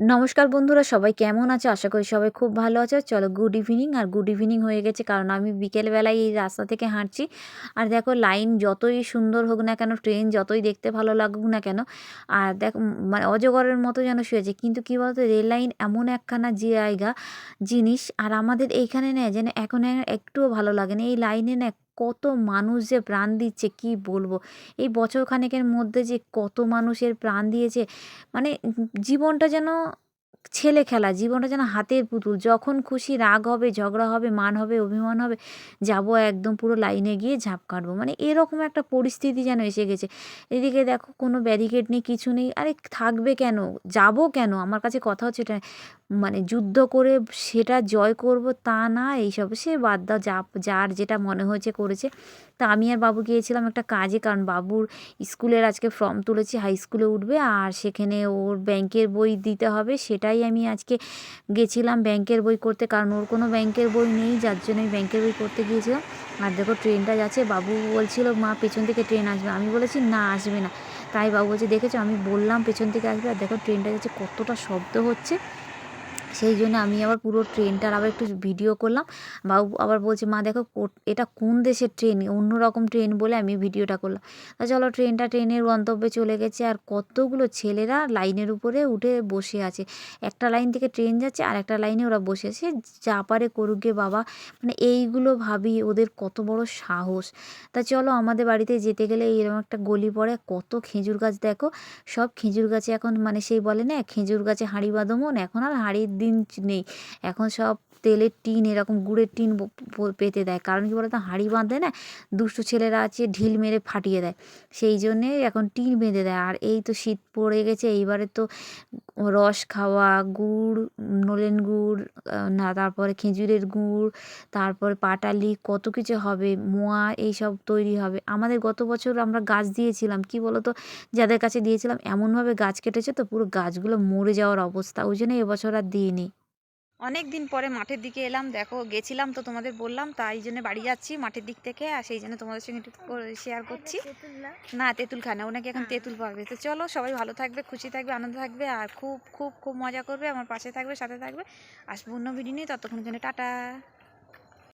নমস্কার বন্ধুরা, সবাই কেমন আছে? আশা করি সবাই খুব ভালো আছে। চলো গুড ইভিনিং আর গুড ইভিনিং হয়ে গেছে কারণ আমি বিকেলবেলায় এই রাস্তা থেকে হাঁটছি। আর দেখো লাইন যতই সুন্দর হোক না কেন ট্রেন যতই দেখতে ভালো লাগুক না কেন, আর দেখো মানে অজগরের মতো যেন শুয়েছে কিন্তু কী বলতো, রেল লাইন এমন একখানা জায়গা, জিনিস, আর আমাদের এইখানে নেয় যেন এখন একটুও ভালো লাগে না। এই লাইনে না কত মানুষ যে প্রাণ দিচ্ছে, কি বলব? এই বছর খানেকের মধ্যে যে কত মানুষের প্রাণ দিয়েছে মানে জীবনটা যেন ছেলে খেলা, জীবনটা যেন হাতের পুতুল। যখন খুশি রাগ হবে, ঝগড়া হবে, মান হবে, অভিমান হবে, যাব একদম পুরো লাইনে গিয়ে ঝাঁপ কাটবো। মানে এরকম একটা পরিস্থিতি যেন এসে গেছে। এদিকে দেখো কোনো ব্যারিকেড নেই, কিছু নেই। আরে থাকবে কেন? যাব কেন? আমার কাছে কথা হচ্ছে এটা মানে যুদ্ধ করে সেটা জয় করব তা না, এইসব সে বাদ দাও, যা, যার যেটা মনে হয়েছে করেছে। তা আমি আর বাবু গিয়েছিলাম একটা কাজে, কারণ বাবুর স্কুলের আজকে ফর্ম তুলেছি, হাই স্কুলে উঠবে, আর সেখানে ওর ব্যাংকের বই দিতে হবে, সেটাই আমি আজকে গেছিলাম ব্যাংকের বই করতে, কারণ ওর কোনো ব্যাংকের বই নেই, যার জন্য আমি ব্যাংকের বই করতে গিয়েছিলাম। আর দেখো ট্রেনটা যাচ্ছে, বাবু বলছিল, মা, পেছন থেকে ট্রেন আসবে। আমি বলেছি, না, আসবে না। তাই বাবু বলছে, দেখেছ? আমি বললাম, পেছন থেকে আসবে। আর দেখো ট্রেনটা যাচ্ছে, কতটা শব্দ হচ্ছে। সেই জন্য আমি আবার পুরো ট্রেনটার আবার একটু ভিডিও করলাম। বাবু আবার বলছে, মা দেখো এটা কোন দেশের ট্রেন অন্য রকম ট্রেন বলে আমি ভিডিওটা করলাম। তা চলো ট্রেনটা ট্রেনের গন্তব্যে চলে গেছে আর কতগুলো ছেলেরা লাইনের উপরে উঠে বসে আছে। একটা লাইন থেকে ট্রেন যাচ্ছে আর একটা লাইনে ওরা বসে আছে। যা পারে করুক গে বাবা। মানে এইগুলো ভাবি ওদের কত বড় সাহস। তা চলো আমাদের বাড়িতে যেতে গেলে এরকম একটা গলি পড়ে, কত খেজুর গাছ দেখো। সব খেজুর গাছে এখন মানে সেই বলে না, খেজুর গাছে হাঁড়ি বাঁধমন এখন আর হাঁড়ির দিন নেই। এখন সব তেলের টিন, এরকম গুড়ের টিন পেতে দেয়। কারণ কি বলতো, হাঁড়ি বাঁধে না দুষ্টু ছেলেরা আছে, ঢিল মেরে ফাটিয়ে দেয়। সেই জন্যে এখন টিন বেঁধে দেয়। আর এই তো শীত পড়ে গেছে, এইবারে তো রস খাওয়া, গুড়, নলেন গুড় না, তারপরে খেজুরের গুড়, তারপরে পাটালি, কত কিছু হবে, মোয়া, এইসব তৈরি হবে। আমাদের গত বছর আমরা গাছ দিয়েছিলাম, কি বলতো, যাদের কাছে দিয়েছিলাম, এমনভাবে গাছ কেটেছে তো পুরো গাছগুলো মরে যাওয়ার অবস্থা। ওই জন্য এবছর আর দিইনি। অনেক দিন পরে মাঠের দিকে এলাম দেখো গেছিলাম তো তোমাদের বললাম তাই জন্য বাড়ি যাচ্ছি মাঠের দিক থেকে আর সেই জন্য তোমাদের সঙ্গে একটু শেয়ার করছি। না তেঁতুল খায় না ওনাকে এখন তেঁতুল পাবে। তো চলো সবাই ভালো থাকবে খুশি থাকবে আনন্দ থাকবে আর খুব খুব খুব মজা করবে আমার পাশে থাকবে সাথে থাকবে। আসব অন্য ভিডিও নিয়ে ততক্ষণ জন্য টাটা।